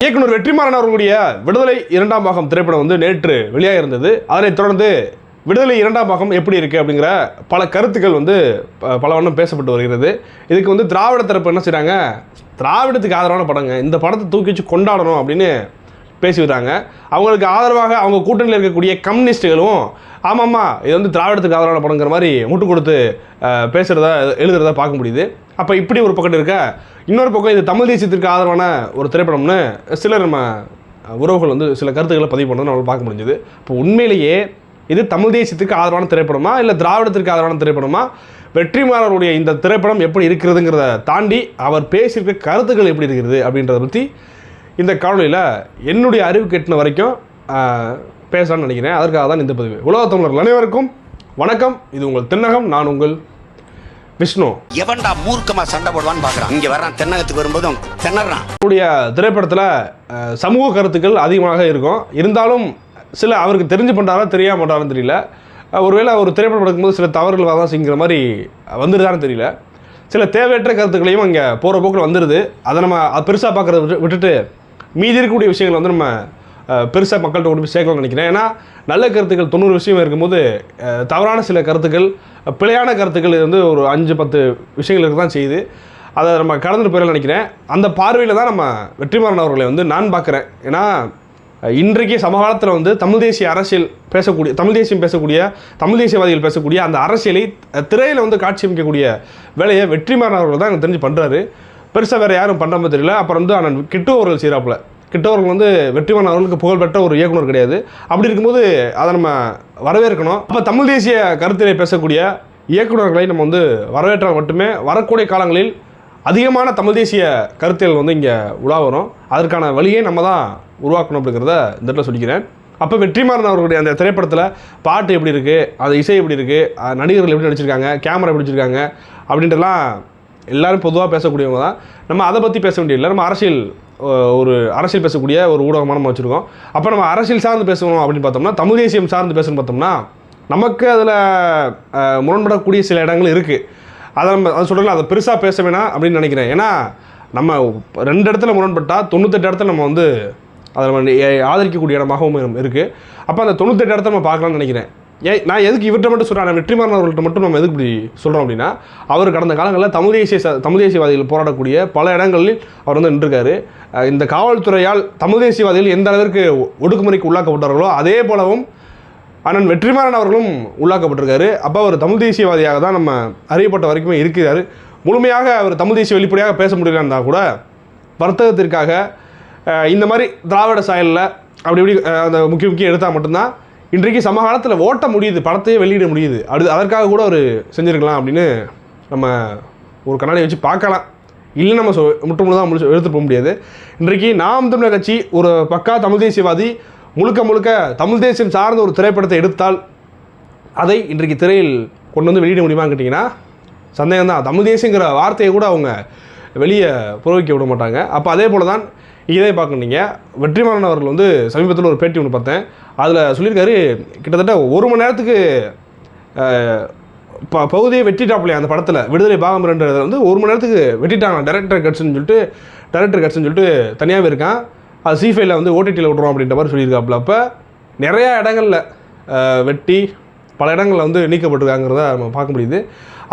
இயக்குனர் வெற்றிமாறன் அவர்களுடைய விடுதலை இரண்டாம் பாகம் திரைப்படம் வந்து நேற்று வெளியாக இருந்தது அதனைத் தொடர்ந்து விடுதலை இரண்டாம் பாகம் எப்படி இருக்குது அப்படிங்கிற பல கருத்துக்கள் வந்து ப- பல வண்ணம் பேசப்பட்டு வருகிறது. இதுக்கு வந்து திராவிட தரப்பு என்ன செய்கிறாங்க திராவிடத்துக்கு ஆதரவான படங்க. இந்த படத்தை தூக்கி வச்சு கொண்டாடணும் அப்படின்னு பேசிவிட்டாங்க அவங்களுக்கு ஆதரவாக அவங்க கூட்டணியில் இருக்கக்கூடிய கம்யூனிஸ்ட்டுகளும் ஆமாம்மா இது வந்து திராவிடத்துக்கு ஆதரவான படங்கிற மாதிரி முட்டு கொடுத்து பேசுகிறதா எழுதுகிறதா பார்க்க முடியுது. அப்போ இப்படி ஒரு பக்கம் இருக்க இன்னொரு பக்கம் இது தமிழ் தேசியத்திற்கு ஆதரவான ஒரு திரைப்படம்னு சிலர் நம்ம உறவுகள் வந்து சில கருத்துக்களை பதிவு பண்ணதை நம்மளால் பார்க்க முடிஞ்சது. இப்போ உண்மையிலேயே இது தமிழ் தேசியத்துக்கு ஆதரவான திரைப்படமா இல்லை திராவிடத்திற்கு ஆதரவான திரைப்படமா? வெற்றிமாறனுடைய இந்த திரைப்படம் எப்படி இருக்கிறதுங்கிறத தாண்டி அவர் பேசியிருக்க கருத்துக்கள் எப்படி இருக்கிறது அப்படின்றத பற்றி இந்த காணொலியில் என்னுடைய அறிவு கெட்டின வரைக்கும் ஆஹ், பேசலாம்னு நினைக்கிறேன். அதற்காக தான் இந்த பதிவு. உலக தமிழர்கள் அனைவருக்கும் வணக்கம். இது உங்கள் தென்னகம் நான் உங்கள் விஷ்ணு. எவன்டா மூர்க்கமா சண்டை போடுவான்னு பாக்குறான். இங்க வர்றான் தென்னகத்துக்கு வரும்போதும் திணறான். அவருடைய திரைப்படத்தில் சமூக கருத்துக்கள் அதிகமாக இருக்கும். இருந்தாலும் சில அவருக்கு தெரிஞ்சு பண்ணுறாரா தெரியாம பண்ணுறாருன்னு தெரியல. ஒருவேளை ஒரு திரைப்படம் எடுக்கும்போது சில தவறுகள் வரதான் செய்கிற மாதிரி வந்துருதான்னு தெரியல. சில தேவையற்ற கருத்துக்களையும் அங்கே போகிற போக்கில் வந்துடுது அதை நம்ம அது பெருசாக பார்க்குறத விட்டு விட்டுட்டு மீதி இருக்கக்கூடிய விஷயங்களை வந்து நம்ம பெருசாக மக்கள்கிட்ட கொண்டு போய் சேர்க்கணும்னு நினைக்கிறேன். ஏன்னா நல்ல கருத்துக்கள் தொண்ணூறு விஷயம் இருக்கும்போது தவறான சில கருத்துக்கள் பிழையான கருத்துக்கள் வந்து ஒரு அஞ்சு பத்து விஷயங்கள் இருக்க தான் செய்யுது. அதை நம்ம கடந்துட்டு போயிடலாம் நினைக்கிறேன். அந்த பார்வையில் தான் நம்ம வெற்றிமாறன் அவர்களை வந்து நான் பார்க்குறேன். ஏன்னா இன்றைக்கு சமகாலத்தில் வந்து தமிழ் தேசிய அரசியல் பேசக்கூடிய தமிழ் தேசியம் பேசக்கூடிய தமிழ் தேசியவாதிகள் பேசக்கூடிய அந்த அரசியலை திரையில் வந்து காட்சி அமைக்கக்கூடிய வேலையை வெற்றிமாறன் அவர்கள் தான் எனக்கு தெரிஞ்சு பண்ணுறாரு பெருசாக வேறு யாரும் பண்ணுற மாதிரி தெரியல அப்புறம் வந்து அண்ணன் கிட்டு அவர்கள் சீராப்பில் கிட்டவர்கள் வந்து வெற்றிமாறன் அவர்களுக்கு புகழ்பெற்ற ஒரு இயக்குனர் கிடையாது. அப்படி இருக்கும்போது அதை நம்ம வரவேற்கணும். அப்போ தமிழ் தேசிய கருத்திலே பேசக்கூடிய இயக்குனர்களை நம்ம வந்து வரவேற்றால் மட்டுமே வரக்கூடிய காலங்களில் அதிகமான தமிழ் தேசிய கருத்தியல் வந்து இங்கே உலா வரும். அதற்கான வழியை நம்ம தான் உருவாக்கணும் அப்படிங்கிறத இந்த இடத்துல சொல்லிக்கிறேன். அப்போ வெற்றிமாறன் அவர்களுடைய அந்த திரைப்படத்தில் பாட்டு எப்படி இருக்குது அது இசை எப்படி இருக்குது நடிகர்கள் எப்படி நடிச்சிருக்காங்க கேமரா எப்படி வச்சுருக்காங்க அப்படின்றலாம் எல்லோரும் பொதுவாக பேசக்கூடியவங்க தான். நம்ம அதை பற்றி பேச வேண்டியதில்லை. நம்ம அரசியல் ஒரு அரசியல் பேசக்கூடிய ஒரு ஊடகமாக நம்ம வச்சுருக்கோம். அப்போ நம்ம அரசியல் சார்ந்து பேசணும் அப்படின்னு பார்த்தோம்னா தமிழ் தேசியம் சார்ந்து பேசணும்னு பார்த்தோம்னா நமக்கு அதில் முரண்படக்கூடிய சில இடங்கள் இருக்குது அதை நம்ம அதை சொல்கிறல அதை பெருசாக பேச வேணாம் அப்படின்னு நினைக்கிறேன். ஏன்னா நம்ம ரெண்டு இடத்துல முரண்பட்டால் தொண்ணூத்தெட்டு இடத்துல நம்ம வந்து அதை நம்ம ஆதரிக்கக்கூடிய இடமாகவும் இருக்குது அப்போ அந்த தொண்ணூத்தெட்டு இடத்த நம்ம பார்க்கலாம்னு நினைக்கிறேன். ஏன் நான் எதுக்கு இவர்கிட்ட மட்டும் சொல்கிறேன் வெற்றிமாறன் அவர்கள்ட்ட மட்டும் நம்ம எதுக்கு இப்படி சொல்கிறோம் அப்படின்னா அவர் கடந்த காலங்களில் தமிழ் தேசிய ச- தமிழ் தேசியவாதிகள் போராடக்கூடிய பல இடங்களில் அவர் வந்து நின்றுருக்காரு. இந்த காவல்துறையால் தமிழ் தேசியவாதிகள் எந்த அளவிற்கு ஒடுக்குமுறைக்கு உள்ளாக்கப்பட்டார்களோ அதே போலவும் அண்ணன் வெற்றிமாறன் அவர்களும் உள்ளாக்கப்பட்டிருக்காரு. அப்போ அவர் தமிழ் தேசியவாதியாக தான் நம்ம அறியப்பட்ட வரைக்குமே இருக்கிறார். முழுமையாக அவர் தமிழ் தேசிய வெளிப்படையாக பேச முடியலன்னா கூட வர்த்தகத்திற்காக இந்த மாதிரி திராவிட சாயலில் அப்படி இப்படி அந்த முக்கிய முக்கிய எடுத்தால் மட்டும்தான் இன்றைக்கு சமகாலத்தில் ஓட்ட முடியுது படத்தையே வெளியிட முடியுது. அது அதற்காக கூட அவர் செஞ்சுருக்கலாம் அப்படின்னு நம்ம ஒரு கண்ணாடி வச்சு பார்க்கலாம். இல்லை நம்ம சொ முற்று தான் முடிச்சு எடுத்துட்டு போக முடியாது. இன்றைக்கு நாம் தமிழர் கட்சி ஒரு பக்கா தமிழ் தேசியவாதி முழுக்க முழுக்க தமிழ் தேசியம் சார்ந்த ஒரு திரைப்படத்தை எடுத்தால் அதை இன்றைக்கு திரையில் கொண்டு வந்து வெளியிட முடியுமான்னு கேட்டிங்கன்னா சந்தேகம் தான் தமிழ் தேசியங்கிற வார்த்தையை கூட அவங்க வெளியே புரோகிக்க விட மாட்டாங்க. அப்போ அதே போல் தான் இதே பார்க்கணும் நீங்கள் வெற்றிமாறன் அவர்கள் வந்து சமீபத்தில் ஒரு பேட்டி ஒன்று பார்த்தேன். அதில் சொல்லியிருக்காரு கிட்டத்தட்ட ஒரு மணி நேரத்துக்கு ப பகுதியை வெட்டிட்டாப்லையே அந்த படத்தில்? விடுதலை பாகம் ரெண்டுறத வந்து ஒரு மணி நேரத்துக்கு வெட்டிட்டாங்க டேரக்டர் கட்ஸ்ன்னு சொல்லிட்டு டேரக்டர் கட்ஸ்ன்னு சொல்லிட்டு தனியாகவே இருக்கான். அது சிஃபைல வந்து ஓடிடியில் விட்றோம் அப்படின்ற மாதிரி சொல்லியிருக்காப்புல. அப்போ நிறையா இடங்களில் வெட்டி பல இடங்களில் வந்து நீக்கப்பட்டிருக்காங்கிறத நம்ம பார்க்க முடியுது.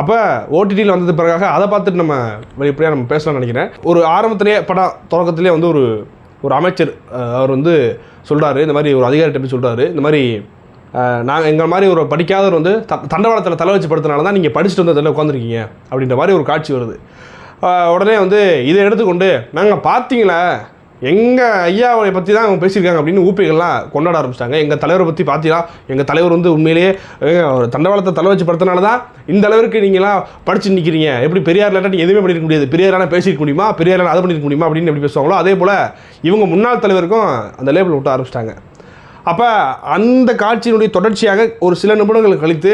அப்போ ஓடிடியில் வந்தது பிறகாக அதை பார்த்துட்டு நம்ம வெளிப்படையாக நம்ம பேசலாம்னு நினைக்கிறேன். ஒரு ஆரம்பத்திலேயே படம் தொடக்கத்திலே வந்து ஒரு ஒரு அமைச்சர் அவர் வந்து சொல்கிறாரு இந்த மாதிரி ஒரு அதிகாரிகிட்ட போய் சொல்கிறாரு இந்த மாதிரி நாங்கள் எங்கள் மாதிரி ஒரு படிக்காதவர் வந்து த தண்டவாளத்தில் தலை வச்சு படுத்தனால தான் நீங்கள் படிச்சுட்டு வந்ததில் உட்காந்துருக்கீங்க அப்படின்ற மாதிரி ஒரு காட்சி வருது. உடனே வந்து இதை எடுத்துக்கொண்டு நாங்கள் பார்த்தீங்களா? எங்கள் ஐயாவை பற்றி தான் அவங்க பேசியிருக்காங்க அப்படின்னு ஊப்பிகள்லாம் கொண்டாட ஆரம்பிச்சிட்டாங்க. எங்கள் தலைவரை பற்றி பார்த்தீங்களா எங்கள் தலைவர் வந்து உண்மையிலேயே அவர் தண்டவாளத்தை தலை வச்சு படுத்தனால தான் இந்த அளவுக்கு நீங்களாம் படிச்சு நிற்கிறீங்க எப்படி பெரியார் இல்லாட்டி எதுவுமே பண்ணியிருக்க முடியாது. பெரியாரான பேசியிருக்க முடியுமா? பெரியாரான அதை பண்ணியிருக்க முடியுமா? அப்படின்னு எப்படி பேசுவாங்களோ அதே போல் இவங்க முன்னாள் தலைவருக்கும் அந்த லேபிள் விட்டு ஆரம்பிச்சிட்டாங்க. அப்போ அந்த காட்சியினுடைய தொடர்ச்சியாக ஒரு சில நிமிடங்கள் கழித்து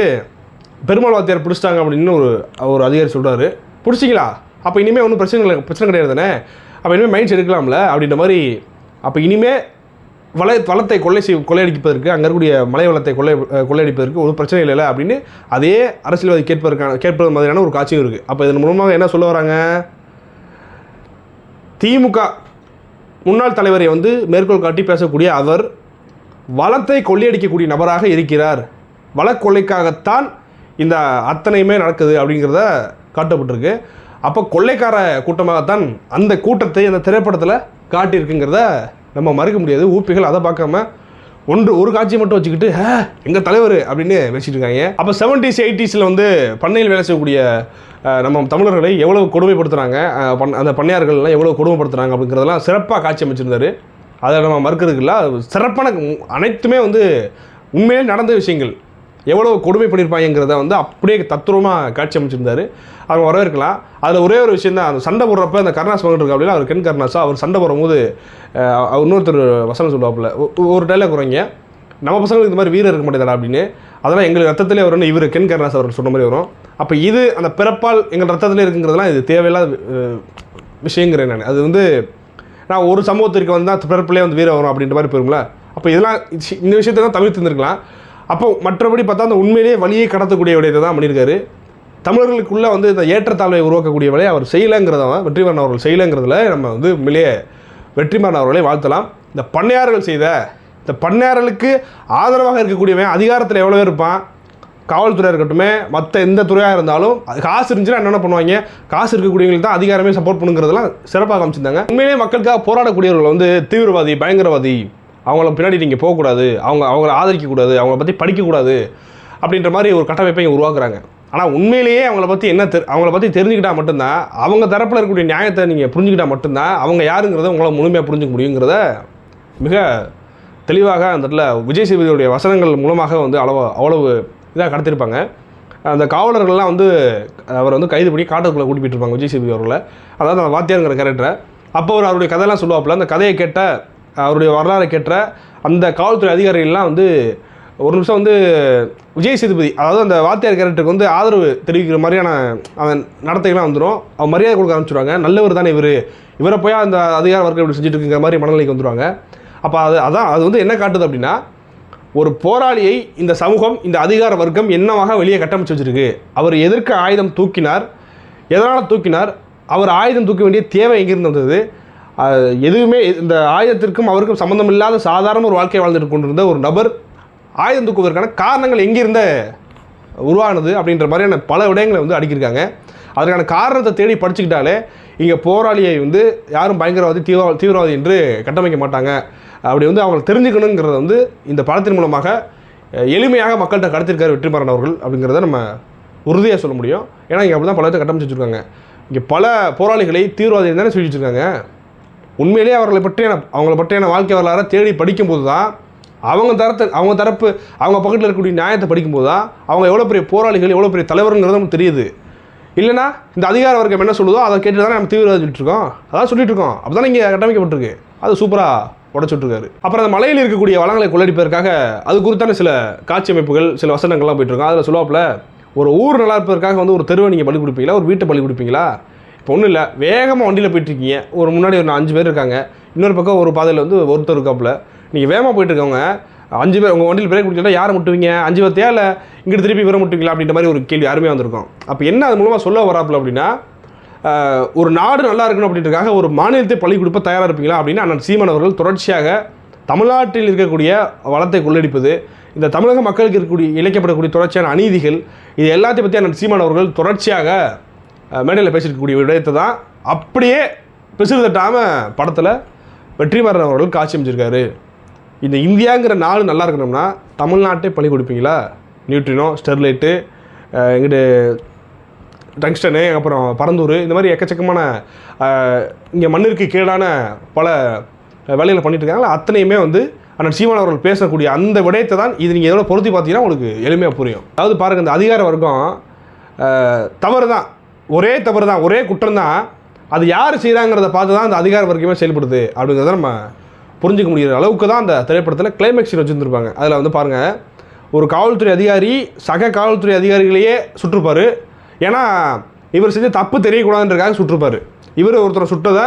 பெருமாள் வாத்தியார் பிடிச்சிட்டாங்க அப்படின்னு ஒரு ஒரு அதிகாரி சொல்கிறாரு பிடிச்சிங்களா? அப்போ இனிமேல் ஒன்றும் பிரச்சனை இல்லை பிரச்சனை கிடையாது தானே? அப்போ இனிமேல் மைன்ஸ் எடுக்கலாம்ல அப்படின்ற மாதிரி அப்போ இனிமேல் வள வளத்தை கொள்ளை செய் கொள்ளையடிப்பதற்கு அங்கே இருக்கக்கூடிய மலை வளத்தை கொள்ளை கொள்ளையடிப்பதற்கு ஒரு பிரச்சனை இல்லை அப்படின்னு அதே அரசியல்வாதி கேட்பதற்கான கேட்பது மாதிரியான ஒரு காட்சியும் இருக்குது அப்போ இதன் மூலமாக என்ன சொல்ல வராங்க? திமுக முன்னாள் தலைவரை வந்து மேற்கோள் காட்டி பேசக்கூடிய அவர் வளத்தை கொள்ளையடிக்கக்கூடிய நபராக இருக்கிறார். வளக்கொள்ளைக்காகத்தான் இந்த அத்தனையுமே நடக்குது அப்படிங்கிறத காட்டப்பட்டிருக்கு. அப்போ கொள்ளைக்கார கூட்டமாகத்தான் அந்த கூட்டத்தை அந்த திரைப்படத்தில் காட்டியிருக்குங்கிறத நம்ம மறுக்க முடியாது. ஊப்பிகள் அதை பார்க்காம ஒன்று ஒரு காட்சியை மட்டும் வச்சுக்கிட்டு எங்கள் தலைவர் அப்படின்னு வச்சுட்டு இருக்காங்க. அப்போ செவன்டிஸ் எயிட்டிஸில் வந்து பண்ணையில் வேலை செய்யக்கூடிய நம்ம தமிழர்களை எவ்வளோ கொடுமைப்படுத்துகிறாங்க பண்- அந்த பண்ணையார்கள்லாம் எவ்வளோ கொடுமைப்படுத்துகிறாங்க அப்படிங்கிறதெல்லாம் சிறப்பாக காட்சி அமைச்சிருந்தாரு. அதை நம்ம மறுக்கிறதுக்கு இல்லை. சிறப்பான அனைத்துமே வந்து உண்மையிலே நடந்த விஷயங்கள். எவ்வளோ கொடுமை பண்ணியிருப்பாங்கிறத வந்து அப்படியே தத்துவமாக காட்சி அமைச்சிருந்தாரு. அவங்க வரவேற்கலாம். அதில் ஒரே ஒரு விஷயம் தான் அந்த சண்டை போடுறப்ப அந்த கருணாஸ் மகன் இருக்கா அப்படின்னா அவர் கென் கருணாஸா அவர் சண்டை போடும்போது அவர் இன்னொருத்தர் வசனம் சொல்லுவாப்புல ஒரு டைலாக் குறைங்க. நம்ம பசங்களுக்கு இந்த மாதிரி வீரர் இருக்க மாட்டேதா அப்படின்னு. அதெல்லாம் எங்களுக்கு ரத்தத்திலே வரும்னு இவர் கென் கருணாஸ் அவர் சொன்ன மாதிரி வரும். அப்போ இது அந்த பிறப்பால் எங்கள் ரத்தத்திலே இருக்குங்கிறதுலாம் இது தேவையில்லாத விஷயங்கிறேன் நான். அது வந்து நான் ஒரு சமூகத்திற்கு வந்து தான் பிறப்பிலே வந்து வீரம் வரும் அப்படின்ற மாதிரி போயிருங்களா அப்போ இதெல்லாம் இந்த விஷயத்தை தான் தவிர்த்து இருந்திருக்கலாம் அப்போ மற்றபடி பார்த்தா அந்த உண்மையிலேயே வழியை கடத்தக்கூடிய விடயத்தை தான் பண்ணியிருக்காரு. தமிழர்களுக்குள்ளே வந்து இந்த ஏற்றத்தாழ்வை உருவாக்கக்கூடிய வேலையை அவர் செய்யலைங்கிறதான் வெற்றிமாறன் அவர்கள் செய்யலைங்கிறதுல நம்ம வந்து உண்மையிலேயே வெற்றிமாறன் அவர்களை வாழ்த்தலாம். இந்த பண்ணையார்கள் செய்த இந்த பண்ணையார்களுக்கு ஆதரவாக இருக்கக்கூடியவன் அதிகாரத்தில் எவ்வளோ பேர் இருப்பான்? காவல்துறையாக இருக்கட்டுமே மற்ற எந்த துறையாக இருந்தாலும் அது காசு இருந்துச்சுன்னா என்னென்ன பண்ணுவாங்க? காசு இருக்கக்கூடியவங்களுக்கு தான் அதிகாரமே சப்போர்ட் பண்ணுங்கிறதெல்லாம் சிறப்பாக காமிச்சிருந்தாங்க. உண்மையிலேயே மக்களுக்காக போராடக்கூடியவர்கள் வந்து தீவிரவாதி பயங்கரவாதி அவங்கள பின்னாடி நீங்கள் போகக்கூடாது. அவங்க அவங்கள ஆதரிக்கக்கூடாது. அவங்கள பற்றி படிக்கக்கூடாது. அப்படின்ற மாதிரி ஒரு கட்டமைப்பை உருவாக்குறாங்க. ஆனால் உண்மையிலேயே அவங்கள பற்றி என்ன தெரி அவங்கள பற்றி தெரிஞ்சுக்கிட்டால் மட்டும்தான் அவங்க தரப்பில் இருக்கக்கூடிய நியாயத்தை நீங்கள் புரிஞ்சுக்கிட்டால் மட்டும்தான் அவங்க யாருங்கிறத உங்களால் முழுமையாக புரிஞ்சுக்க முடியுங்கிறத மிக தெளிவாக அந்த இடத்துல விஜய் சேதுபதியுடைய வசனங்கள் மூலமாக வந்து அளவு அவ்வளவு இதாக கடத்திருப்பாங்க. அந்த காவலர்கள்லாம் வந்து அவரை வந்து கைது பண்ணி காட்டுக்குள்ளே கூட்டி போயிட்டு இருப்பாங்க விஜய் சேதுபதி அவர்களை. அதாவது அந்த வாத்தியாருங்கிற கேரக்டரை அப்போ அவர் அவருடைய கதையெல்லாம் சொல்லுவாப்புல அந்த கதையை கேட்ட அவருடைய வரலாறு கேட்ட அந்த காவல்துறை அதிகாரிகள்லாம் வந்து ஒரு நிமிஷம் வந்து விஜய் சேதுபதி அதாவது அந்த வாத்தியார் கேரக்டருக்கு வந்து ஆதரவு தெரிவிக்கிற மாதிரியான அவன் நடத்தைகள்லாம் வந்துடும் அவன் மரியாதை கொடுக்க ஆரம்பிச்சிடுவாங்க நல்லவர் தானே இவர். இவரை போய் அந்த அதிகார வர்க்கம் இப்படி செஞ்சுட்டு இருக்கிற மாதிரி மனநிலைக்கு வந்துடுவாங்க அப்போ அது அதான் அது வந்து என்ன காட்டுது அப்படின்னா ஒரு போராளியை இந்த சமூகம் இந்த அதிகார வர்க்கம் என்னவாக வெளியே கட்டமைச்சு வச்சுருக்கு. அவர் எதிர்க்க ஆயுதம் தூக்கினார்? எதனால் தூக்கினார்? அவர் ஆயுதம் தூக்க வேண்டிய தேவை எங்கிருந்து வந்தது? எதுவுமே இந்த ஆயுதத்திற்கும் அவருக்கும் சம்மந்தம் இல்லாத சாதாரண ஒரு வாழ்க்கை வாழ்ந்துட்டு கொண்டிருந்த ஒரு நபர் ஆயுதம் தூக்குவதற்கான காரணங்கள் எங்கிருந்த உருவானது அப்படின்ற மாதிரியான பல விடயங்களை வந்து அடிக்கிருக்காங்க அதற்கான காரணத்தை தேடி படிச்சுக்கிட்டாலே இங்கே போராளியை வந்து யாரும் பயங்கரவாதி தீவிர தீவிரவாதி என்று கட்டமைக்க மாட்டாங்க. அப்படி வந்து அவங்களை தெரிஞ்சுக்கணுங்கிறத வந்து இந்த படத்தின் மூலமாக எளிமையாக மக்கள்கிட்ட கடத்திருக்காரு வெற்றிமாறன் அவர்கள் அப்படிங்கிறத நம்ம உறுதியாக சொல்ல முடியும். ஏன்னா இங்கே அப்படி தான் பல பேர்த்த கட்டமைச்சு வச்சுருக்காங்க. இங்கே பல போராளிகளை தீவிரவாதி தானே சொல்லி வச்சுருக்காங்க உண்மையிலேயே அவர்களை பற்றியான அவங்கள பற்றியான வாழ்க்கை வரலாறை தேடி படிக்கும்போது தான் அவங்க தரத்தை அவங்க தரப்பு அவங்க பக்கத்தில் இருக்கக்கூடிய நியாயத்தை படிக்கும்போது தான் அவங்க எவ்வளோ பெரிய போராளிகள் எவ்வளோ பெரிய தலைவருங்கிறது நமக்கு தெரியுது. இல்லைனா இந்த அதிகார வர்க்கம் என்ன சொல்லுதோ அதை கேட்டு தானே நம்ம தீவிரவாதி சொல்லிட்டுருக்கோம் அதான் சொல்லிட்டு இருக்கோம். அப்போ இங்கே கட்டமைக்கப்பட்டிருக்கு. அது சூப்பராக உடச்சுட்ருக்காரு அப்புறம் அந்த மலையில் இருக்கக்கூடிய வளங்களை கொள்ளடிப்பதற்காக அது குறித்தான சில காட்சி அமைப்புகள் சில வசனங்கள்லாம் போயிட்டுருக்கோம் அதில் சொல்லுவாப்பில் ஒரு ஊர் நல்லா இருப்பதற்காக வந்து ஒரு தெருவை நீங்கள் பலி கொடுப்பீங்களா? ஒரு வீட்டை பலி கொடுப்பீங்களா? இப்போ ஒன்றும் இல்லை வேகமாக வண்டியில் போயிட்டுருக்கீங்க. ஒரு முன்னாடி ஒரு அஞ்சு பேர் இருக்காங்க. இன்னொரு பக்கம் ஒரு பாதையில் வந்து ஒருத்தர் இருக்காப்புல. நீங்கள் வேகமாக போயிட்டு இருக்கவங்க அஞ்சு பேர் உங்கள் வண்டியில் பிரேக் பிடிச்சா யாரை முட்டுவீங்க? அஞ்சு பேர் இல்லை இங்கிட்டு திருப்பி இவரை முட்டுவீங்களா? அப்படின்ற மாதிரி ஒரு கேள்வி அருமையாக வந்திருக்கும். அப்போ என்ன அது மூலமாக சொல்ல வராப்புல அப்படின்னா ஒரு நாடு நல்லா இருக்கணும் அப்படின்றக்காக ஒரு மாநிலத்தை பள்ளி கொடுப்ப தயாராக இருப்பீங்களா அப்படின்னு அண்ணன் சீமன் அவர்கள் தொடர்ச்சியாக தமிழ்நாட்டில் இருக்கக்கூடிய வளத்தை கொள்ளடிப்பது இந்த தமிழக மக்களுக்கு இருக்கக்கூடிய இழைக்கப்படக்கூடிய தொடர்ச்சியான அநீதிகள் இது எல்லாத்தையும் பற்றி அண்ணன் சீமான் அவர்கள் தொடர்ச்சியாக மேடையில் பேசியிருக்கக்கூடிய விடயத்தை தான் அப்படியே பிசுறு தட்டாமல் படத்தில் வெற்றிமாறன் அவர்கள் காட்சி அமைச்சிருக்காரு. இந்த இந்தியாங்கிற நாடு நல்லா இருக்கணும்னா தமிழ்நாட்டை பழி கொடுப்பீங்களா? நியூட்ரினோ ஸ்டெர்லைட்டு எங்கிட்டு டங்ஸ்டனு அப்புறம் பரந்தூர் இந்த மாதிரி எக்கச்சக்கமான இங்கே மண்ணிற்கு கீழான பல வேலைகளை பண்ணிட்டு இருக்காங்களா? அத்தனையுமே வந்து அண்ணன் சீமான் அவர்கள் பேசக்கூடிய அந்த விடயத்தை தான் இது நீங்கள் எவ்வளோ பொருத்தி பார்த்தீங்கன்னா உங்களுக்கு எளிமையாக புரியும். அதாவது பாருங்கள் இந்த அதிகார வர்க்கம் தவறு தான் ஒரே தவறு தான் ஒரே குற்றம் தான் அது யார் செய்கிறாங்கிறத பார்த்து தான் அந்த அதிகார வர்க்கமே செயல்படுது அப்படிங்கிறத நம்ம புரிஞ்சுக்க முடிகிற அளவுக்கு தான் அந்த திரைப்படத்தில் கிளைமேக்ஸில் வச்சுருந்துருப்பாங்க. அதில் வந்து பாருங்கள் ஒரு காவல்துறை அதிகாரி சக காவல்துறை அதிகாரிகளையே சுற்றுப்பார் ஏன்னா இவர் செஞ்ச தப்பு தெரியக்கூடாதுன்றக்காக சுற்றுப்பார் இவர் ஒருத்தரை சுட்டதை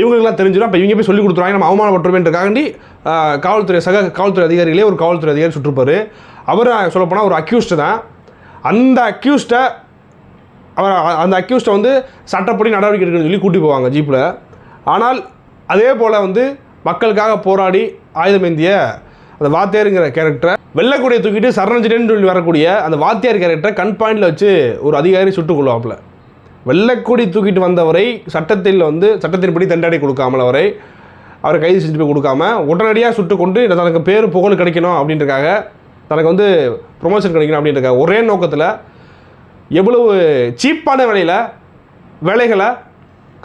இவங்களுக்குலாம் தெரிஞ்சிடும். அப்போ இவங்க போய் சொல்லி கொடுத்துருவாங்க நம்ம அவமானப்பட்டுருவேன்றக்காண்டி காவல்துறை சக காவல்துறை அதிகாரிகளே ஒரு காவல்துறை அதிகாரி சுற்றுப்பார் அவர் சொல்லப்போனால் ஒரு அக்யூஸ்டு தான். அந்த அக்யூஸ்டை அவர் அந்த அக்யூஸ்டை வந்து சட்டப்படி நடவடிக்கை எடுக்கணும்னு சொல்லி கூட்டி போவாங்க ஜீப்பில் ஆனால் அதே போல் வந்து மக்களுக்காக போராடி ஆயுதமேந்திய அந்த வாத்தியாருங்கிற கேரக்டரை வெள்ளக்கூடிய தூக்கிட்டு சரணஞ்சிடன்னு சொல்லி வரக்கூடிய அந்த வாத்தியார் கேரக்டரை கண் பாயிண்டில் வச்சு ஒரு அதிகாரி சுட்டுக் கொள்வாப்புல வெள்ளக்கொடி தூக்கிட்டு வந்தவரை சட்டத்தில் வந்து சட்டத்தின்படி தண்டனை கொடுக்காமல் அவரை அவரை கைது செஞ்சு போய் கொடுக்காம உடனடியாக சுட்டு கொண்டு தனக்கு பேர் புகழ் கிடைக்கணும் அப்படின்றக்காக தனக்கு வந்து ப்ரொமோஷன் கிடைக்கணும் அப்படின்றக்காக ஒரே நோக்கத்தில் எவ்வளவு சீப்பான விலையில் வேலைகளை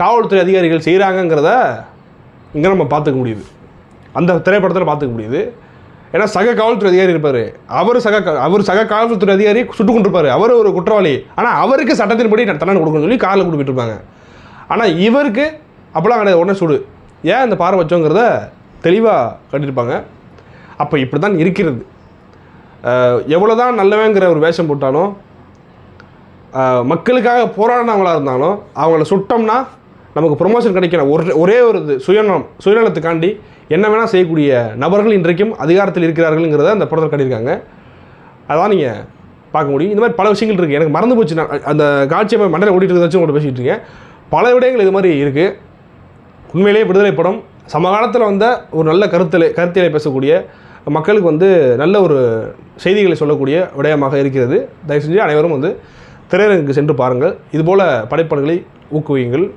காவல்துறை அதிகாரிகள் செய்கிறாங்கங்கிறத இங்கே நம்ம பார்த்துக்க முடியுது. அந்த திரைப்படத்தில் பார்த்துக்க முடியுது. ஏன்னா சக காவல்துறை அதிகாரி இருப்பார். அவர் சக அவர் சக காவல்துறை அதிகாரி சுட்டு கொண்டிருப்பார். அவர் ஒரு குற்றவாளி. ஆனால் அவருக்கு சட்டத்தின்படி தண்டனை கொடுக்கணும்னு சொல்லி காரில் கொடுத்துட்டு இருப்பாங்க. ஆனால் இவருக்கு அப்போலாம் கிடையாது. உடனே சுடு. ஏன் இந்த பாறை வச்சோங்கிறத தெளிவாக கட்டியிருப்பாங்க அப்போ இப்படி தான் இருக்கிறது. எவ்வளோ தான் நல்லவங்கிற ஒரு வேஷம் போட்டாலும் மக்களுக்காக போராடினவங்களாக இருந்தாலும் அவங்கள சுட்டோம்னா நமக்கு ப்ரொமோஷன் கிடைக்கணும். ஒரு ஒரே ஒரு இது சுயநலம் சுயநலத்துக்காண்டி என்ன வேணால் செய்யக்கூடிய நபர்கள் இன்றைக்கும் அதிகாரத்தில் இருக்கிறார்கள்ங்கிறத அந்த படத்தில் கட்டியிருக்காங்க. அதான் நீங்கள் பார்க்க முடியும். இந்த மாதிரி பல விஷயங்கள் இருக்குது எனக்கு மறந்து போச்சு. நான் அந்த காட்சியை மண்டலம் ஓடிட்டு இருக்க வச்சு உங்கள்கிட்ட பேசிகிட்டு இருக்கேன். பல விடயங்கள் இது மாதிரி இருக்குது உண்மையிலேயே விடுதலை படம். சமகாலத்தில் வந்த ஒரு நல்ல கருத்தலை கருத்தியலை பேசக்கூடிய மக்களுக்கு வந்து நல்ல ஒரு செய்திகளை சொல்லக்கூடிய விடயமாக இருக்கிறது. தயவு செஞ்சு அனைவரும் வந்து திரையரங்குக்கு சென்று பாருங்கள். இதுபோல் படைப்பாளர்களை ஊக்குவியுங்கள்.